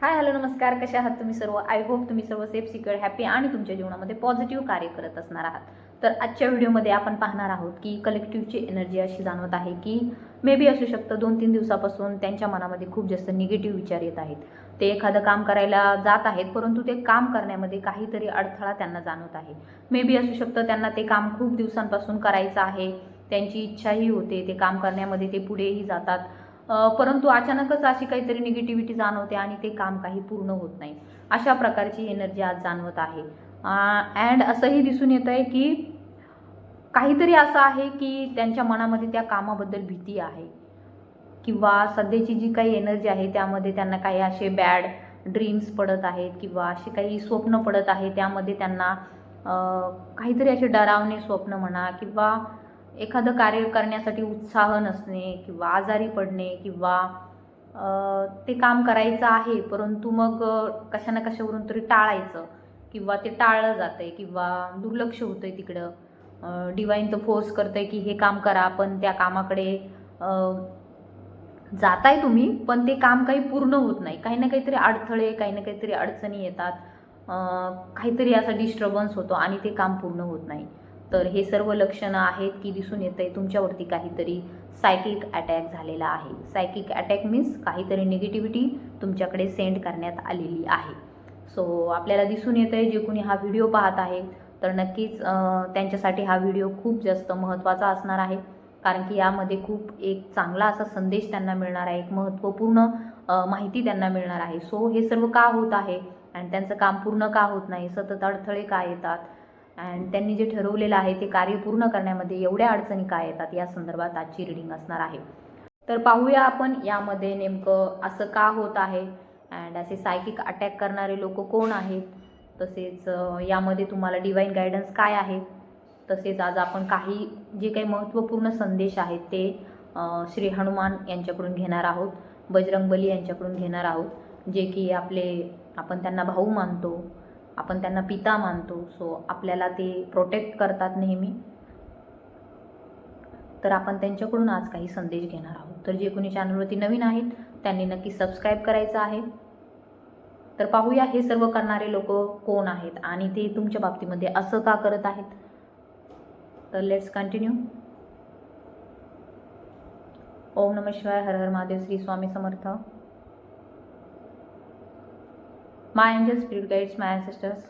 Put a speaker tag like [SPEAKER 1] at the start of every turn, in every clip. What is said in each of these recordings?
[SPEAKER 1] Hi hello नमस्कार. कशा आहात तुम्ही सर्व? आय होप तुम्ही सर्व सेफ सिक्युअर हॅपी आणि तुमच्या जीवनामध्ये पॉझिटिव्ह कार्य करत असणार आहात. तर आजच्या व्हिडिओमध्ये आपण पाहणार आहोत की कलेक्टिव्हची एनर्जी अशी जाणवत आहे की मे बी असू शकतं दोन तीन दिवसापासून त्यांच्या मनामध्ये खूप जास्त निगेटिव्ह विचार येत आहेत. ते एखादं काम करायला जात आहेत परंतु ते काम करण्यामध्ये काहीतरी अडथळा त्यांना जाणवत आहे. मे बी असू शकतं त्यांना ते काम खूप दिवसांपासून करायचं आहे त्यांची इच्छाही होते ते काम करण्यामध्ये ते पुढेही जातात. परंतु अचानकच अशी काहीतरी निगेटिव्हिटी जाणवते आणि ते काम काही पूर्ण होत नाही. अशा प्रकारची एनर्जी आज जाणवत आहे. अँड असंही दिसून येत आहे की काहीतरी असं आहे की त्यांच्या मनामध्ये त्या कामाबद्दल भीती आहे. किंवा सध्याची जी काही एनर्जी आहे त्यामध्ये त्यांना काही असे बॅड ड्रीम्स पडत आहेत किंवा असे काही स्वप्न पडत आहे त्यामध्ये त्यांना काहीतरी असे डरावणे स्वप्न म्हणा किंवा एखादं कार्य करण्यासाठी उत्साह नसणे किंवा आजारी पडणे किंवा ते काम करायचं आहे परंतु मग कशा ना कशावरून तरी टाळायचं किंवा ते टाळलं जातं आहे किंवा दुर्लक्ष होतं आहे तिकडं डिवाईन तर फोर्स करतं आहे की हे काम करा पण त्या कामाकडे जाताय तुम्ही पण ते काम काही पूर्ण होत नाही. काही ना काहीतरी अडथळे काही ना काहीतरी अडचणी येतात. काहीतरी असा डिस्टर्बन्स होतो आणि ते काम पूर्ण होत नाही. तर हे सर्व लक्षणं आहेत की दिसून येत आहे तुमच्यावरती काहीतरी सायकिक अटॅक झालेला आहे. सायकिक अटॅक मीन्स काहीतरी निगेटिव्हिटी तुमच्याकडे सेंड करण्यात आलेली आहे. सो आपल्याला दिसून येत आहे जे कोणी हा व्हिडिओ पाहत आहे तर नक्कीच त्यांच्यासाठी हा व्हिडिओ खूप जास्त महत्त्वाचा असणार आहे. कारण की यामध्ये खूप एक चांगला असा संदेश त्यांना मिळणार आहे एक महत्त्वपूर्ण माहिती त्यांना मिळणार आहे. सो हे सर्व का होत आहे? आणि त्यांचं काम पूर्ण का होत नाही? सतत अडथळे का येतात? अँड त्यांनी जे ठरवलेलं आहे ते कार्य पूर्ण करण्यामध्ये एवढ्या अडचणी काय येतात या संदर्भात आजची रिडिंग असणार आहे. तर पाहूया आपण यामध्ये नेमकं असं का होत आहे अँड असे सायकिक अटॅक करणारे लोक कोण आहेत तसेच यामध्ये तुम्हाला डिवाईन गायडन्स काय आहे तसेच आज आपण काही जे काही महत्त्वपूर्ण संदेश आहेत ते श्री हनुमान यांच्याकडून घेणार आहोत बजरंगबली यांच्याकडून घेणार आहोत जे की आपले आपण त्यांना भाऊ मानतो आपण त्यांना पिता मानतो. सो आपल्याला ते प्रोटेक्ट करतात नेहमी. तर आपण त्यांच्याकडून आज काही संदेश घेणार आहोत. तर जे कोणी चॅनलवरती नवीन आहेत त्यांनी नक्की सबस्क्राईब करायचं आहे. तर पाहूया हे सर्व करणारे लोक कोण आहेत आणि ते तुमच्या बाबतीमध्ये असं का करत आहेत? तर लेट्स कंटिन्यू ओम नम शिवाय हर हर Mahadev Shri Swami Samarth. My angel spirit guides my sisters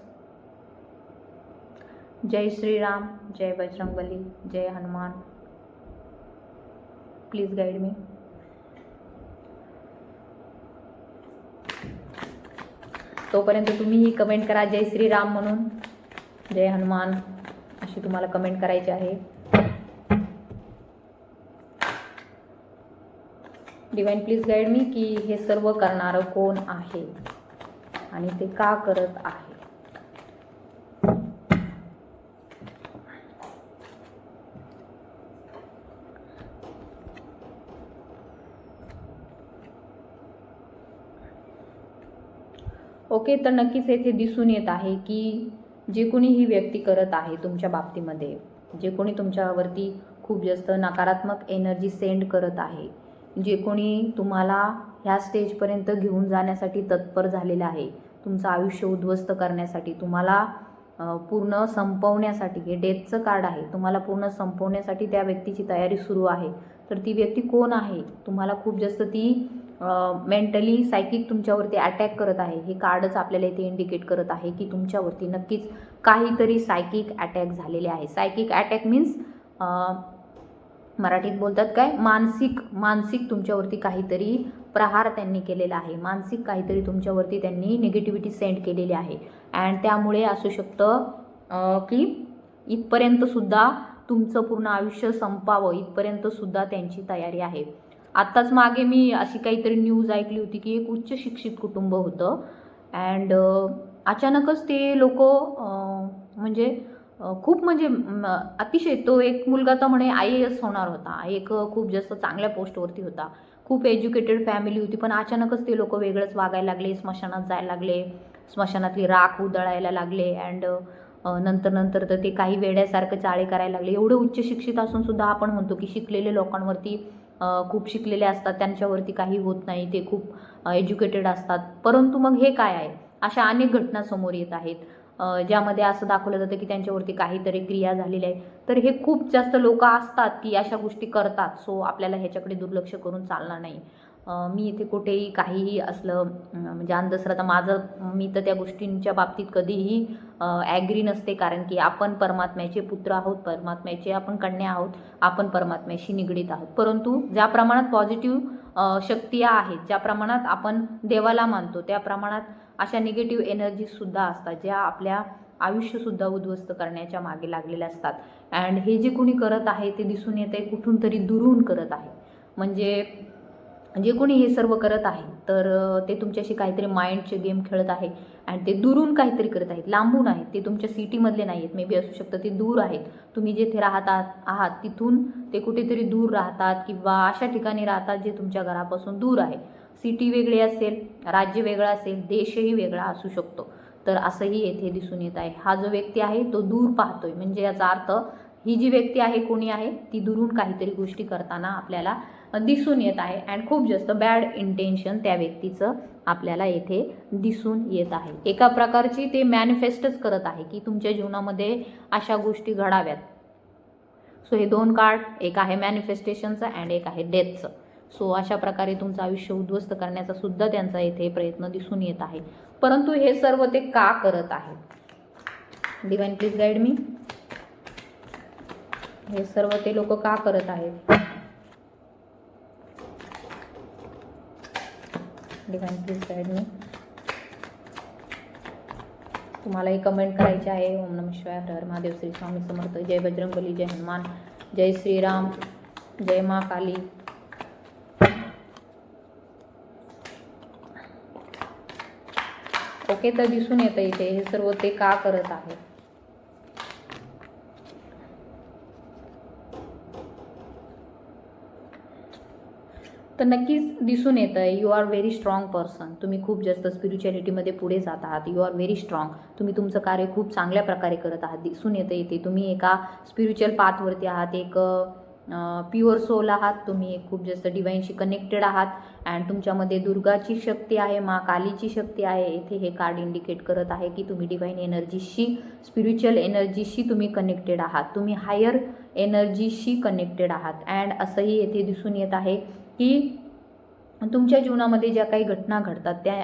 [SPEAKER 1] जय श्री राम जय बजरंगबली जय हनुमान प्लीज गाईड मी तोपर्यंत तुम्हीही कमेंट करा जय श्रीराम म्हणून. जय हनुमान अशी तुम्हाला कमेंट करायची आहे. डिवाईन प्लीज गाईड मी की हे सर्व करणारं कोण आहे? आणि ते का करत आहे? ओके तर नक्कीच येथे दिसून येत आहे की जे कोणी ही व्यक्ती करत आहे तुमच्या बाबतीमध्ये जे कोणी तुमच्यावरती खूप जास्त नकारात्मक एनर्जी सेंड करत आहे जे कोणी तुम्हाला ह्या स्टेजपर्यंत घेऊन जाण्यासाठी तत्पर झालेलं आहे. तुमचं आयुष्य उद्ध्वस्त करण्यासाठी तुम्हाला पूर्ण संपवण्यासाठी हे डेथचं कार्ड आहे. तुम्हाला पूर्ण संपवण्यासाठी त्या व्यक्तीची तयारी सुरू आहे. तर ती व्यक्ती कोण आहे? तुम्हाला खूप जास्त ती मेंटली सायकिक तुमच्यावरती अटॅक करत आहे. हे कार्डच आपल्याला इथे इंडिकेट करत आहे की तुमच्यावरती नक्कीच काहीतरी सायकिक अटॅक झालेले आहे. सायकिक अटॅक मीन्स मराठीत बोलतात काय? मानसिक मानसिक तुमच्यावरती काहीतरी प्रहार त्यांनी केलेला आहे. मानसिक काहीतरी तुमच्यावरती त्यांनी निगेटिव्हिटी सेंड केलेली आहे. अँड त्यामुळे असू शकतं की इथपर्यंतसुद्धा तुमचं पूर्ण आयुष्य संपावं इथपर्यंतसुद्धा त्यांची तयारी आहे. आत्ताच मागे मी अशी काहीतरी न्यूज ऐकली होती की एक उच्च शिक्षित कुटुंब होतं. अँड अचानकच ते लोक म्हणजे खूप म्हणजे अतिशय तो एक मुलगा तर म्हणे आय ए एस होणार होता. एक खूप जास्त चांगल्या पोस्टवरती होता. खूप एज्युकेटेड फॅमिली होती पण अचानकच ते लोक वेगळंच वागायला लागले स्मशानात जायला लागले स्मशानातली राख उधळायला लागले अँड नंतर नंतर तर ते काही वेड्यासारखं चाळे करायला लागले. एवढं उच्च शिक्षित असून सुद्धा आपण म्हणतो की शिकलेले लोकांवरती खूप शिकलेले असतात त्यांच्यावरती काही होत नाही ते खूप एज्युकेटेड असतात. परंतु मग हे काय आहे? अशा अनेक घटना समोर येत आहेत. ज्यामध्ये असं दाखवलं जातं की त्यांच्यावरती काहीतरी क्रिया झालेल्या आहे. तर हे खूप जास्त लोक असतात की अशा गोष्टी करतात. सो आपल्याला ह्याच्याकडे दुर्लक्ष करून चालणार नाही. मी इथे कुठेही काहीही असलं म्हणजे अंधश्रद्धा माझं मी तर त्या गोष्टींच्या बाबतीत कधीही ॲग्री नसते. कारण की आपण परमात्म्याचे पुत्र आहोत. परमात्म्याचे आपण कन्या आहोत. आपण परमात्म्याशी निगडीत आहोत. परंतु ज्या प्रमाणात पॉझिटिव्ह शक्ती आहेत ज्या प्रमाणात आपण देवाला मानतो त्या प्रमाणात अशा निगेटिव्ह एनर्जीजसुद्धा असतात ज्या आपल्या आयुष्यसुद्धा उद्ध्वस्त करण्याच्या मागे लागलेल्या असतात. अँड हे जे कोणी करत आहे ते दिसून येते आहे कुठून तरी दुरून करत आहे. म्हणजे जे कोणी हे सर्व करत आहे तर ते तुमच्याशी काहीतरी माइंडचे गेम खेळत आहे. आणि ते दुरून काहीतरी करत आहेत. लांबून आहेत. ते तुमच्या सिटीमधले नाही आहेत. मे बी असू शकतं ते दूर आहेत. तुम्ही जेथे राहतात आहात तिथून ते कुठेतरी दूर राहतात किंवा अशा ठिकाणी राहतात जे तुमच्या घरापासून दूर आहे. सिटी वेगळी असेल राज्य वेगळं असेल देशही वेगळा असू शकतो. तर असंही येथे दिसून येत आहे. हा जो व्यक्ती आहे तो दूर पाहतोय. म्हणजे याचा अर्थ ही जी व्यक्ती आहे कोणी आहे ती दुरून काहीतरी गोष्टी करताना आपल्याला दिसून येत आहे. अँड खूप जास्त बॅड इंटेन्शन त्या व्यक्तीचं आपल्याला येथे दिसून येत आहे. एका प्रकारची ते मॅनिफेस्टच करत आहे की तुमच्या जीवनामध्ये अशा गोष्टी घडाव्यात. सो हे दोन कार्ड एक आहे मॅनिफेस्टेशनचं अँड एक आहे डेथचं सो अशा प्रकारे तुमचं आयुष्य उद्ध्वस्त करण्याचा सुद्धा त्यांचा येथे प्रयत्न दिसून येत आहे. परंतु हे सर्व ते का करत आहेत? डिवाइन प्लीज गाईड मी हे सर्व ते लोक का करत आहेत? डिवाइन प्लीज गाईड मी तुम्हालाही कमेंट करायचे आहे. ओम नम शिवाय हर हर महादेव. श्री स्वामी समर्थ. जय बजरंगबली. जय हनुमान. जय श्रीराम. जय मा काली. ओके तर दिसून येतं इथे. हे सर्व ते का करत आहे? तर नक्कीच दिसून येतं. आहे you are very strong person तुम्ही खूप जास्त स्पिरिच्युअलिटीमध्ये पुढे जात आहात. यू आर व्हेरी स्ट्रॉंग तुम्ही तुमचं कार्य खूप चांगल्या प्रकारे करत आहात. दिसून येतं इथे. तुम्ही एका स्पिरिच्युअल पाथवरती आहात. एक प्युअर सोल आहात. तुम्ही खूप जास्त डिवाईनशी कनेक्टेड आहात. अँड तुमच्यामध्ये दुर्गाची शक्ती आहे मा कालीची शक्ती आहे. येथे हे कार्ड इंडिकेट करत आहे की तुम्ही डिवाईन एनर्जीशी स्पिरिच्युअल एनर्जीशी तुम्ही कनेक्टेड आहात. तुम्ही हायर एनर्जीशी कनेक्टेड आहात. अँड असंही येथे दिसून येत आहे की तुमच्या जीवनामध्ये ज्या काही घटना घडतात त्या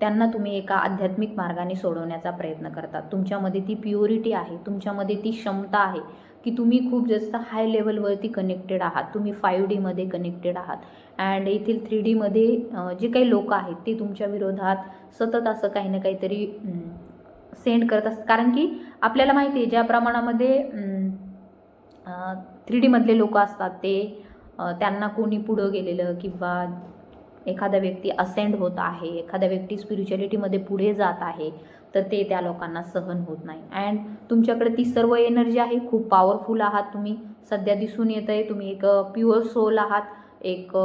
[SPEAKER 1] त्यांना तुम्ही एका आध्यात्मिक मार्गाने सोडवण्याचा प्रयत्न करतात. तुमच्यामध्ये ती प्युरिटी आहे. तुमच्यामध्ये ती क्षमता आहे. की तुम्ही खूप जास्त हाय लेवलवरती कनेक्टेड आहात. तुम्ही फाईव्ह डीमध्ये कनेक्टेड आहात. अँड येथील थ्री डीमध्ये जे काही लोक आहेत ते तुमच्या विरोधात सतत असं काही ना काहीतरी सेंड करत असतात. कारण की आपल्याला माहिती आहे ज्या प्रमाणामध्ये थ्री डीमधले लोक असतात ते त्यांना कोणी पुढं गेलेलं किंवा एखादा व्यक्ती असेंड होत आहे एखादा व्यक्ती स्पिरिच्युअलिटीमध्ये पुढे जात आहे तर ते त्या लोकांना सहन होत नाही. अँड तुमच्याकडे ती सर्व एनर्जी आहे खूप पॉवरफुल आहात तुम्ही. सध्या दिसून येत आहे तुम्ही एक प्युअर सोल आहात. एक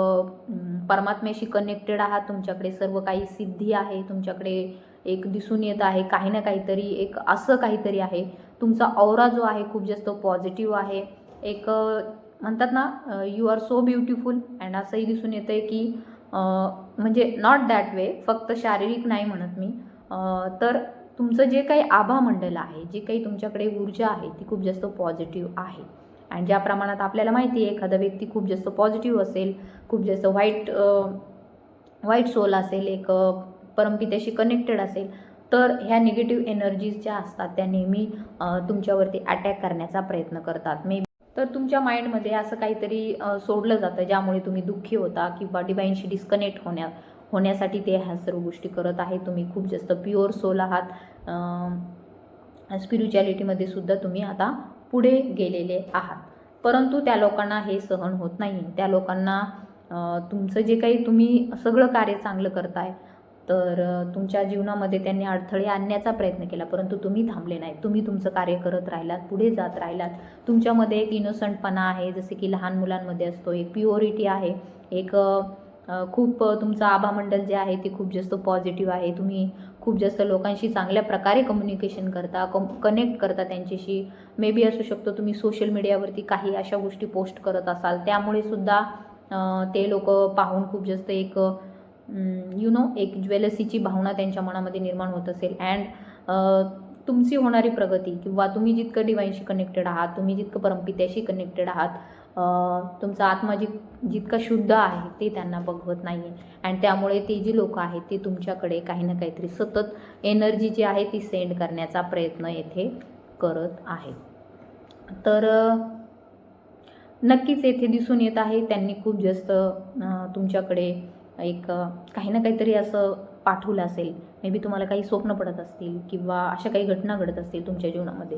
[SPEAKER 1] परमात्म्याशी कनेक्टेड आहात. तुमच्याकडे सर्व काही सिद्धी आहे. तुमच्याकडे एक दिसून येत आहे काही ना काहीतरी एक असं काहीतरी आहे. तुमचा औरा जो आहे खूप जास्त पॉझिटिव्ह आहे. एक म्हणतात ना you are so beautiful and असंही दिसून येतं आहे की म्हणजे नॉट दॅट वे फक्त शारीरिक नाही म्हणत मी. तर तुमचं जे काही आभा मंडल आहे जे काही तुमच्याकडे ऊर्जा आहे ती खूप जास्त पॉझिटिव्ह आहे. आणि ज्या प्रमाणात आपल्याला माहिती आहे एखादा व्यक्ती खूप जास्त पॉझिटिव्ह असेल खूप जास्त वाईट वाईट सोल असेल एक परमपित्याशी कनेक्टेड असेल तर ह्या निगेटिव्ह एनर्जीज ज्या असतात त्या नेहमी तुमच्यावरती अटॅक करण्याचा प्रयत्न करतात. मे तर तुमच्या माइंडमध्ये असं काहीतरी सोडलं जातं ज्यामुळे तुम्ही दुःखी होता किंवा डिवाईनशी डिस्कनेक्ट होण्यात होण्यासाठी ते ह्या सर्व गोष्टी करत आहे. तुम्ही खूप जास्त प्युअर सोल आहात. स्पिरिच्युअलिटीमध्ये सुद्धा तुम्ही आता पुढे गेलेले आहात. परंतु त्या लोकांना हे सहन होत नाही त्या लोकांना तुमचं जे काही तुम्ही सगळं कार्य चांगलं करताय तर तुमच्या जीवनामध्ये त्यांनी अडथळे आणण्याचा प्रयत्न केला. परंतु तुम्ही थांबले नाही तुम्ही तुमचं कार्य करत राहिलात पुढे जात राहिलात. तुमच्यामध्ये एक इनोसंटपणा आहे. जसे की लहान मुलांमध्ये असतो एक प्युअरिटी आहे. एक खूप तुमचं आभामंडल जे आहे ते खूप जास्त पॉझिटिव्ह आहे. तुम्ही खूप जास्त लोकांशी चांगल्या प्रकारे कम्युनिकेशन करता कम कनेक्ट करता त्यांच्याशी. मे बी असू शकतो तुम्ही सोशल मीडियावरती काही अशा गोष्टी पोस्ट करत असाल. त्यामुळे सुद्धा ते लोक पाहून खूप जास्त एक यु नो एक ज्वेलसीची भावना त्यांच्या मनामध्ये निर्माण होत असेल. अँड तुमची होणारी प्रगती किंवा तुम्ही जितकं डिवाईनशी कनेक्टेड आहात तुम्ही जितकं परमपित्याशी कनेक्टेड आहात तुमचा आत्मा जित जितका शुद्ध आहे ते त्यांना बघवत नाही आहे अँड त्यामुळे ते जी लोक आहेत ते तुमच्याकडे काही ना काहीतरी सतत एनर्जी जी आहे ती सेंड करण्याचा प्रयत्न येथे करत आहेत. तर नक्कीच येथे दिसून येत आहे त्यांनी खूप जास्त तुमच्याकडे एक काही ना काहीतरी असं पाठवलं असेल. मे बी तुम्हाला काही स्वप्न पडत असतील किंवा अशा काही घटना घडत असतील तुमच्या जीवनामध्ये.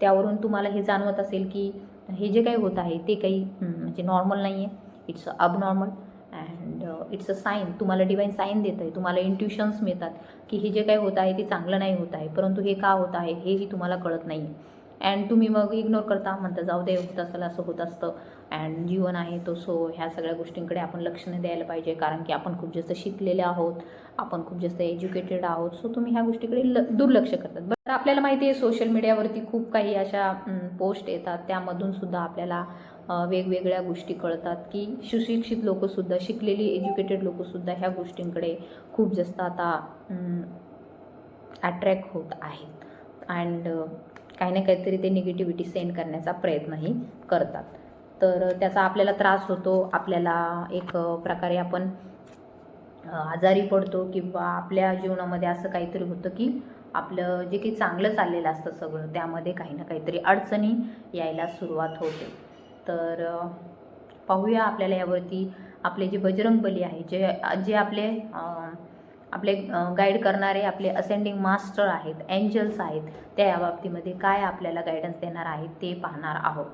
[SPEAKER 1] त्यावरून तुम्हाला हे जाणवत असेल की हे जे काही होत आहे ते काही म्हणजे नॉर्मल नाही आहे it's abnormal and it's a sign तुम्हाला डिवाईन साईन देत आहे. तुम्हाला इंट्युशन्स मिळतात की हे जे काही होत आहे ते चांगलं नाही होत आहे. परंतु हे का होत आहे हेही तुम्हाला कळत नाही आहे अँड तुम्ही मग इग्नोर करता म्हणता जाऊ दे होत असेल असं होत असतं. अँड जीवन आहे तो सो ह्या सगळ्या गोष्टींकडे आपण लक्ष नाही द्यायला पाहिजे कारण की आपण खूप जास्त शिकलेले आहोत आपण खूप जास्त एज्युकेटेड आहोत. सो तुम्ही ह्या गोष्टीकडे ल दुर्लक्ष करतात. बट आपल्याला माहिती आहे सोशल मीडियावरती खूप काही अशा पोस्ट येतात. त्यामधून सुद्धा आपल्याला वेगवेगळ्या गोष्टी कळतात की सुशिक्षित लोकंसुद्धा शिकलेली एज्युकेटेड लोकंसुद्धा ह्या गोष्टींकडे खूप जास्त आता अट्रॅक्ट होत आहेत. अँड काही ना काहीतरी ते निगेटिव्हिटी सेंड करण्याचा प्रयत्नही करतात. तर त्याचा आपल्याला त्रास होतो आपल्याला एक प्रकारे आपण आजारी पडतो किंवा आपल्या जीवनामध्ये असं काहीतरी होतं की आपलं जे काही चांगलं चाललेलं असतं सगळं त्यामध्ये काही ना काहीतरी अडचणी यायला सुरुवात होते. तर पाहूया आपल्याला यावरती आपले जे बजरंग बली आहे जे जे आपले आपले गाईड करणारे आपले असेंडिंग मास्टर आहेत एंजल्स आहेत त्या या बाबतीमध्ये काय आपल्याला गायडन्स देणार आहेत ते पाहणार आहोत.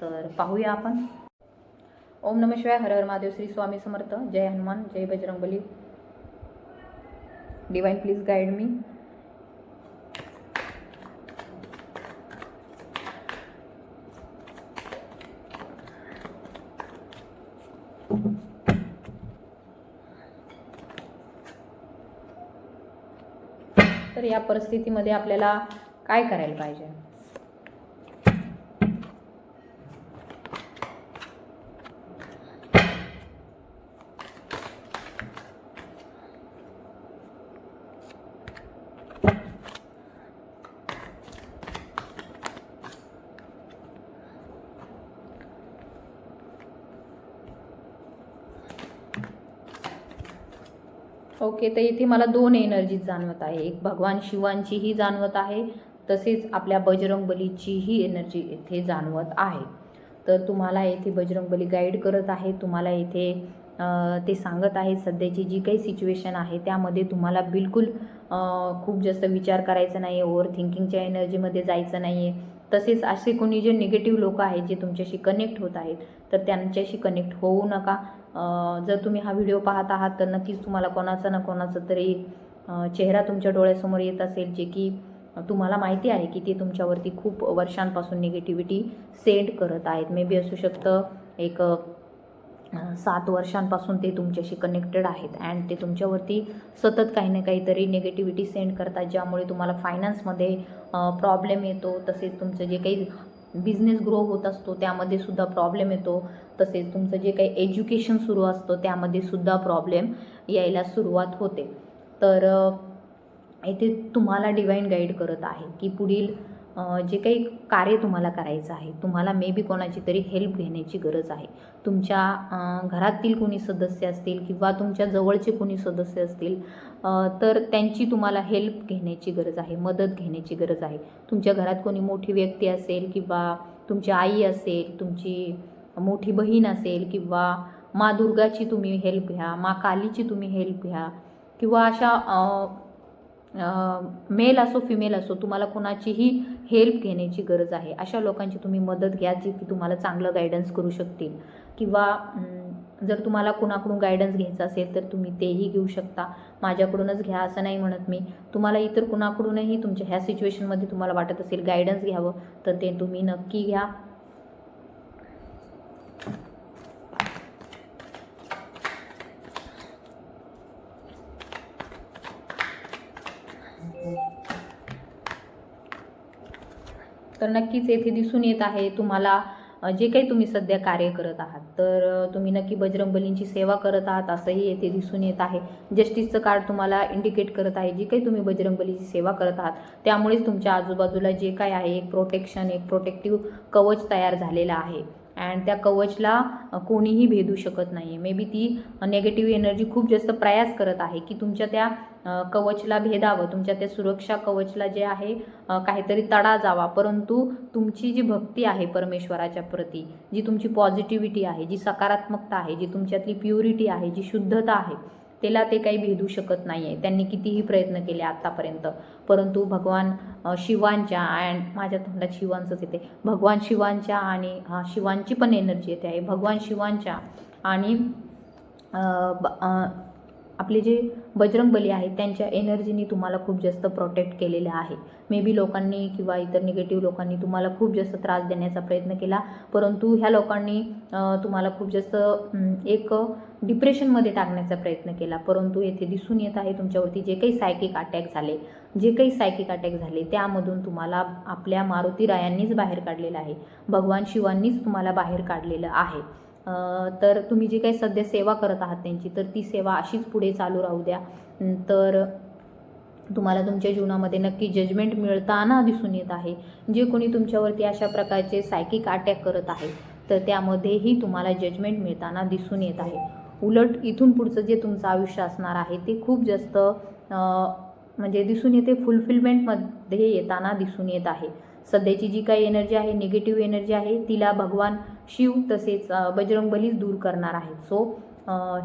[SPEAKER 1] तर पाहूया आपण. ओम नम शिवाय हर हर महादेव श्री स्वामी समर्थ जय हनुमान जय बजरंगबली. डिवाईन प्लीज गाईड मी तर या परिस्थितीमध्ये आपल्याला काय करायला पाहिजे? ओके तर इथे मला दोन एनर्जीज जाणवत आहे. एक भगवान शिवांचीही जाणवत आहे तसेच आपल्या बजरंगबलीचीही एनर्जी इथे जाणवत आहे. तर तुम्हाला येथे बजरंगबली गाईड करत आहे तुम्हाला इथे ते सांगत आहे सध्याची जी काही सिच्युएशन आहे त्यामध्ये तुम्हाला बिलकुल खूप जास्त विचार करायचा नाही ओव्हर थिंकिंगच्या एनर्जीमध्ये जायचं नाही आहे तसेच असे कोणी जे निगेटिव्ह लोक आहेत जे तुमच्याशी कनेक्ट होत आहेत तर त्यांच्याशी कनेक्ट होऊ नका. जर तुम्ही हा व्हिडिओ पाहत आहात तर नक्कीच तुम्हाला कोणाचा ना कोणाचा तरी चेहरा तुमच्या डोळ्यासमोर येत असेल जे की तुम्हाला माहिती आहे की ते तुमच्यावरती खूप वर्षांपासून निगेटिव्हिटी सेंड करत आहेत. मे बी असू शकतं एक सात वर्षांपासून ते तुमच्याशी कनेक्टेड आहेत अँड ते तुमच्यावरती सतत काही ना काहीतरी निगेटिव्हिटी सेंड करतात ज्यामुळे तुम्हाला फायनान्समध्ये प्रॉब्लेम येतो. तसेच तुमचं जे काही बिझनेस ग्रो होत असतो त्यामध्ये सुद्धा प्रॉब्लेम येतो. तसेच तुमचं जे काही एज्युकेशन सुरू असतं त्यामध्ये सुद्धा प्रॉब्लेम यायला सुरुवात होते. तर येथे तुम्हाला डिवाईन गाईड करत आहे की पुढील जे काही कार्य तुम्हाला करायचं आहे तुम्हाला मे बी कोणाची तरी हेल्प घेण्याची गरज आहे. तुमच्या घरातील कोणी सदस्य असतील किंवा तुमच्या जवळचे कोणी सदस्य असतील तर त्यांची तुम्हाला हेल्प घेण्याची गरज आहे मदत घेण्याची गरज आहे. तुमच्या घरात कोणी मोठी व्यक्ती असेल किंवा तुमची आई असेल तुमची मोठी बहीण असेल किंवा मा दुर्गाची तुम्ही हेल्प घ्या मा कालीची तुम्ही हेल्प घ्या किंवा अशा मेल असो फिमेल असो तुम्हाला कोणाचीही हेल्प घेण्याची गरज आहे. अशा लोकांची तुम्ही मदत घ्या जी की तुम्हाला चांगलं गायडन्स करू शकतील. किंवा जर तुम्हाला कुणाकडून गायडन्स घ्यायचं असेल तर तुम्ही तेही घेऊ शकता. माझ्याकडूनच घ्या असं नाही म्हणत मी. तुम्हाला इतर कुणाकडूनही तुमच्या ह्या सिच्युएशनमध्ये तुम्हाला वाटत असेल गायडन्स घ्यावं तर ते तुम्ही नक्की घ्या. तर नक्कीच येथे दिसून येत आहे तुम्हाला जे काही तुम्ही सध्या कार्य करत आहात. तर तुम्ही नक्की बजरंगबलींची सेवा करत आहात असंही येथे दिसून येत आहे. जस्टिसचं कार्ड तुम्हाला इंडिकेट करत आहे जी काही तुम्ही बजरंगबलीची सेवा करत आहात त्यामुळेच तुमच्या आजूबाजूला जे काय आहे एक प्रोटेक्शन एक प्रोटेक्टिव्ह कवच तयार झालेलं आहे. अँड त्या कवचला कोणीही भेदू शकत नाही मे बी ती नेगेटिव्ह एनर्जी खूप जास्त प्रयास करत आहे की तुमच्या त्या कवचला भेदावं तुमच्या त्या सुरक्षा कवचला जे आहे काहीतरी तडा जावा. परंतु तुमची जी भक्ती आहे परमेश्वराच्या प्रती जी तुमची पॉझिटिव्हिटी आहे जी सकारात्मकता आहे जी तुमच्यातली प्युरिटी आहे जी शुद्धता आहे त्याला ते काही भेदू शकत नाही आहे त्यांनी कितीही प्रयत्न केले आत्तापर्यंत परंतु भगवान शिवांच्या अँड माझ्या तोंडात शिवांचंच येते. भगवान शिवांच्या आणि हा शिवांची पण एनर्जी येते आहे. भगवान शिवांच्या आणि ब- आपले जे बजरंगबली आहेत त्यांच्या एनर्जीनी तुम्हाला खूप जास्त प्रोटेक्ट केलेलं आहे. मे बी लोकांनी किंवा इतर निगेटिव्ह लोकांनी तुम्हाला खूप जास्त त्रास देण्याचा प्रयत्न केला परंतु ह्या लोकांनी तुम्हाला खूप जास्त एक डिप्रेशनमध्ये टाकण्याचा प्रयत्न केला. परंतु येथे दिसून येत आहे तुमच्यावरती जे काही सायकिक अटॅक झाले जे काही सायकिक अटॅक झाले त्यामधून तुम्हाला आपल्या मारुती रायांनीच बाहेर काढलेलं आहे. भगवान शिवांनीच तुम्हाला बाहेर काढलेलं आहे. तर तुम्ही जी काही सध्या सेवा करत आहात त्यांची तर ती सेवा अशीच पुढे चालू राहू द्या. तर तुम्हाला तुमच्या जीवनामध्ये नक्की जजमेंट मिळताना दिसून येत आहे. जे कोणी तुमच्यावरती अशा प्रकारचे सायकिक अटॅक करत आहे तर त्यामध्येही तुम्हाला जजमेंट मिळताना दिसून येत आहे. उलट इथून पुढचं जे तुमचं आयुष्य असणार आहे ते खूप जास्त म्हणजे दिसून येते फुलफिलमेंटमध्ये येताना दिसून येत आहे. सध्याची जी काही एनर्जी आहे निगेटिव्ह एनर्जी आहे तिला भगवान शिव तसेच बजरंगबलीच दूर करणार आहेत. सो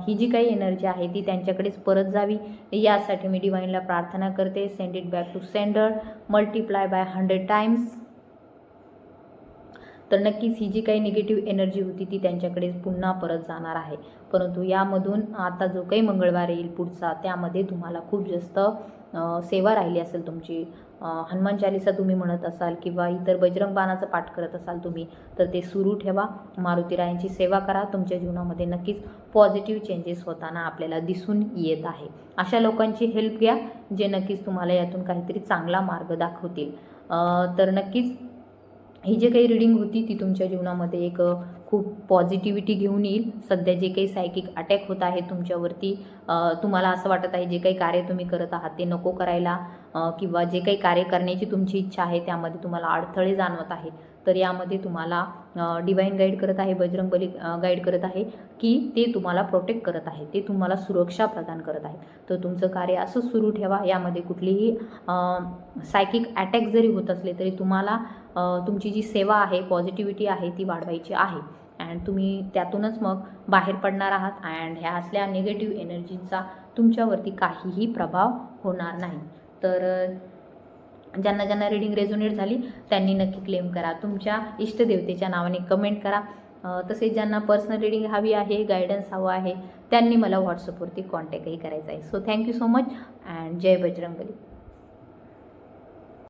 [SPEAKER 1] ही जी काही एनर्जी आहे ती त्यांच्याकडेच परत जावी. यासाठी मी डिवाईनला प्रार्थना करते. Send it back to sender multiply by hundred times तर नक्कीच ही जी काही निगेटिव्ह एनर्जी होती ती त्यांच्याकडेच पुन्हा परत जाणार आहे. परंतु यामधून आता जो काही मंगळवार येईल पुढचा त्यामध्ये तुम्हाला खूप जास्त सेवा राहिली असेल तुमची. हनुमान चालिसा तुम्ही म्हणत असाल किंवा इतर बजरंग बाणाचं पाठ करत असाल तुम्ही तर ते सुरू ठेवा. मारुतीरायांची सेवा करा. तुमच्या जीवनामध्ये नक्कीच पॉझिटिव्ह चेंजेस होताना आपल्याला दिसून येत आहे. अशा लोकांची हेल्प घ्या जे नक्कीच तुम्हाला यातून काहीतरी चांगला मार्ग दाखवतील. तर नक्कीच ही जे काही रिडिंग होती ती तुमच्या जीवनामध्ये एक खूप पॉझिटिव्हिटी घेऊन येईल. सध्या जे काही सायकिक अटॅक होत आहे तुमच्यावरती तुम्हाला असं वाटत आहे जे काही कार्य तुम्ही करत आहात ते नको करायला किंवा जे काही कार्य करण्याची तुमची इच्छा आहे त्यामध्ये तुम्हाला अडथळे जाणवत आहे तर यामध्ये तुम्हाला डिवाईन गाईड करत आहे बजरंगबली गाईड करत आहे की ते तुम्हाला प्रोटेक्ट करत आहे ते तुम्हाला सुरक्षा प्रदान करत आहे. तर तुमचं कार्य असं सुरू ठेवा. यामध्ये कुठलीही सायकिक अटॅक जरी होत असले तरी तुम्हाला तुमची जी सेवा आहे पॉझिटिव्हिटी आहे ती वाढवायची आहे. अँड तुम्ही त्यातूनच मग बाहेर पडणार आहात अँड ह्या असल्या निगेटिव्ह एनर्जीचा तुमच्यावरती काहीही प्रभाव होणार नाही. तर ज्यांना ज्यांना रीडिंग रेझोनेट झाली त्यांनी नक्की क्लेम करा. तुमच्या इष्टदेवतेच्या नावाने कमेंट करा. तसेच ज्यांना पर्सनल रीडिंग हवी आहे गायडन्स हवं आहे त्यांनी मला व्हॉट्सअपवरती कॉन्टॅक्टही करायचा आहे. So thank you so much and Jai Bajrangbali.